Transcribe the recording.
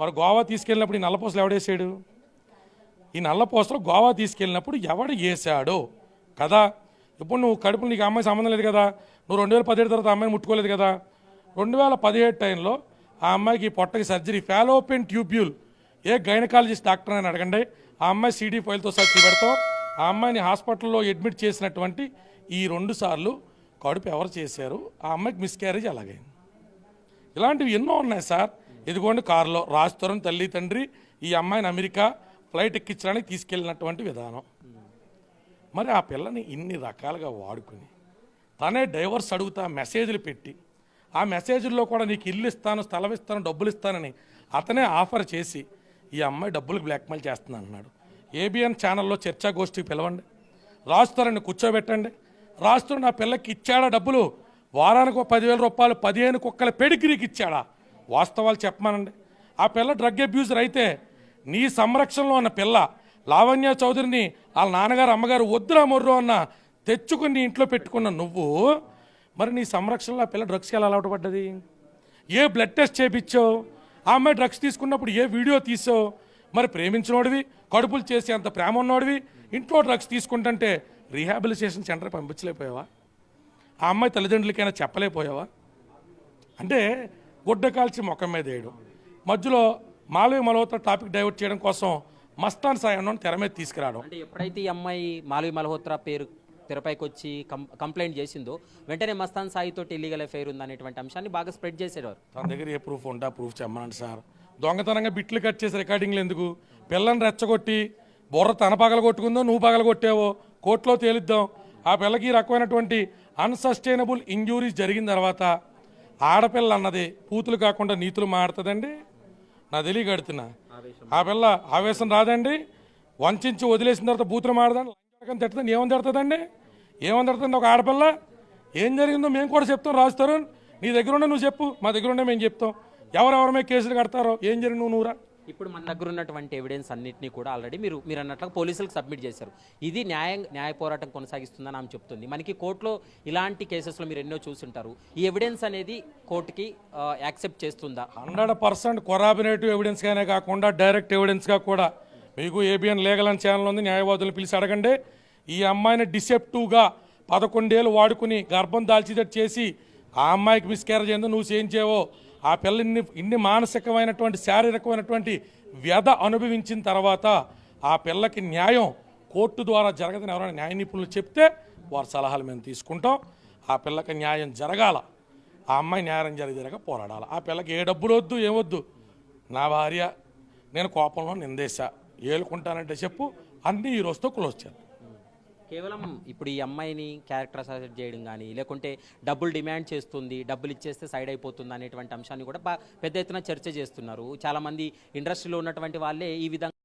మరి గోవా తీసుకెళ్ళినప్పుడు ఈ నల్లపూసలు ఎవడేసాడు ఈ నల్లపూసలు గోవా తీసుకెళ్ళినప్పుడు ఎవడు వేసాడు? కదా? ఇప్పుడు నువ్వు కడుపులు నీకు అమ్మాయి సంబంధం లేదు కదా? నువ్వు రెండు వేల పదిహేడు తర్వాత అమ్మాయిని ముట్టుకోలేదు కదా? రెండు వేల పదిహేడు టైంలో ఆ అమ్మాయికి పొట్టకి సర్జరీ ఫాలోపెన్ ట్యూబ్యూల్. ఏ గైనకాలజిస్ట్ డాక్టర్ అని అడగండి. ఆ అమ్మాయి సీడీ ఫైల్తో సర్చి పెడతాం ఆ అమ్మాయిని హాస్పిటల్లో అడ్మిట్ చేసినటువంటి ఈ రెండు సార్లు కడుపు ఎవరు చేశారు? ఆ అమ్మాయికి మిస్క్యారేజ్ అలాగైంది ఇలాంటివి ఎన్నో ఉన్నాయి సార్. ఇదిగోండి కారులో రాజుతరం తల్లి తండ్రి ఈ అమ్మాయిని అమెరికా ఫ్లైట్ ఎక్కించడానికి తీసుకెళ్ళినటువంటి విధానం. మరి ఆ పిల్లని ఇన్ని రకాలుగా వాడుకుని తనే డైవర్స్ అడుగుతా మెసేజ్లు పెట్టి ఆ మెసేజ్ల్లో కూడా నీకు ఇల్లు ఇస్తాను స్థలం ఇస్తాను డబ్బులు ఇస్తానని అతనే ఆఫర్ చేసి ఈ అమ్మాయి డబ్బులకు బ్లాక్మెయిల్ చేస్తుంది అన్నాడు ఏబిఎన్ ఛానల్లో చర్చాగోష్ఠికి పిలవండి. రాజుతారని కూర్చోబెట్టండి. రాజుతారు నా పిల్లకి ఇచ్చాడా డబ్బులు? వారానికి ఒక పదివేల రూపాయలు పదిహేను కుక్కల పెడిగిరికి ఇచ్చాడా? వాస్తవాలు చెప్పమానండి. ఆ పిల్ల డ్రగ్ అబ్యూజర్ అయితే నీ సంరక్షణలో ఉన్న పిల్ల లావణ్య చౌదరిని వాళ్ళ నాన్నగారు అమ్మగారు వద్దురా మొర్రు అన్న తెచ్చుకుని నీ ఇంట్లో పెట్టుకున్న నువ్వు మరి నీ సంరక్షణలో ఆ పిల్ల డ్రగ్స్కి ఎలా అలవాటు పడ్డది? ఏ బ్లడ్ టెస్ట్ చేపించావు? ఆ అమ్మాయి డ్రగ్స్ తీసుకున్నప్పుడు ఏ వీడియో తీసావు? మరి ప్రేమించినోడివి కడుపులు చేసి అంత ప్రేమ ఉన్నోడివి ఇంట్లో డ్రగ్స్ తీసుకుంటుంటే రీహాబిలిటేషన్ సెంటర్ పంపించలేకపోయావా? ఆ అమ్మాయి తల్లిదండ్రులకైనా చెప్పలేకపోయావా? అంటే గుడ్డ కాల్చి ముఖం మీద వేయడం. మధ్యలో మాలవి మల్హోత్రా టాపిక్ డైవర్ట్ చేయడం కోసం మస్తాన్ సాయి తెర మీద తీసుకురావడం. అంటే ఎప్పుడైతే ఈ అమ్మాయి మాలవి మల్హోత్రా పేరు తెరపైకి వచ్చి కంప్లైంట్ చేసిందో వెంటనే మస్తాన్ సాయితో ఇల్లీగల్ అఫైర్ ఉంది అనేటువంటి అంశాన్ని బాగా స్ప్రెడ్ చేసేవారు. తన దగ్గర ఏ ప్రూఫ్ ఉంటే ప్రూఫ్ చెప్పమనండి సార్. దొంగతనంగా బిట్లు కట్ చేసి రికార్డింగ్లు ఎందుకు? పిల్లని రెచ్చగొట్టి బుర్ర తన పగల కొట్టుకుందో నువ్వు పగల కొట్టావో కోర్టులో తేలిద్దాం. ఆ పిల్లకి ఈ రకమైనటువంటి అన్సస్టైనబుల్ ఇంజూరీస్ జరిగిన తర్వాత ఆడపిల్ల అన్నది పూతులు కాకుండా నీతులు మాడుతుందండి నా తెలియగడుతున్నా ఆ పిల్ల ఆవేశం రాదండి. వంచించి వదిలేసిన తర్వాత బూతులు మాడదండి తిడుతుంది ఏమని తిడుతుందండి? ఏమని తిడుతుంది ఒక ఆడపిల్ల? ఏం జరిగిందో మేము కూడా చెప్తాం రాస్తారు నీ దగ్గర ఉండే నువ్వు చెప్పు మా దగ్గర ఉండే మేము చెప్తాం. ఎవరెవరమే కేసులు కడతారో ఏం జరిగింది నువ్వు నువ్వురా ఇప్పుడు మన దగ్గర ఉన్నటువంటి ఎవిడెన్స్ అన్నింటినీ కూడా ఆల్రెడీ మీరు మీరు అన్నట్లుగా పోలీసులకు సబ్మిట్ చేశారు. ఇది న్యాయం న్యాయ పోరాటం కొనసాగిస్తుందని ఆమె చెప్తుంది. మనకి కోర్టులో ఇలాంటి కేసెస్లో మీరు ఎన్నో చూసుంటారు. ఈ ఎవిడెన్స్ అనేది కోర్టుకి యాక్సెప్ట్ చేస్తుందా? హండ్రెడ్ పర్సెంట్ కొరాబినేటివ్ ఎవిడెన్స్గానే కాకుండా డైరెక్ట్ ఎవిడెన్స్గా కూడా. మీకు ఏబిఎన్ లీగల్ అని ఛానల్ ఉంది న్యాయవాదులను పిలిచి అడగండి. ఈ అమ్మాయిని డిసెప్టివ్గా పదకొండేళ్ళు వాడుకుని గర్భం దాల్చేటట్టు చేసి ఆ అమ్మాయికి మిస్క్యారేజ్ అయిందో నువ్వు చేయించేవో ఆ పిల్ల ఇన్ని ఇన్ని మానసికమైనటువంటి శారీరకమైనటువంటి వ్యధ అనుభవించిన తర్వాత ఆ పిల్లకి న్యాయం కోర్టు ద్వారా జరగదని ఎవరైనా న్యాయ నిపుణులు చెప్తే వారి సలహాలు మేము తీసుకుంటాం. ఆ పిల్లకి న్యాయం జరగాల. ఆ అమ్మాయి న్యాయం జరిగేలాగా పోరాడాలి. ఆ పిల్లకి ఏ డబ్బులు వద్దు ఏమొద్దు నా భార్య నేను కోపంలో నిందేశా. ఏలుకుంటానంటే చెప్పు. అన్నీ ఈ రోజుతో క్లోజ్ చేద్దాం. కేవలం ఇప్పుడు ఈ అమ్మాయిని క్యారెక్టర్ అసెట్ చేయడం కానీ లేకుంటే డబ్బులు డిమాండ్ చేస్తుంది డబ్బులు ఇచ్చేస్తే సైడ్ అయిపోతుంది అనేటువంటి అంశాన్ని కూడా పెద్ద ఎత్తున చర్చ చేస్తున్నారు. చాలామంది ఇండస్ట్రీలో ఉన్నటువంటి వాళ్ళే ఈ విధంగా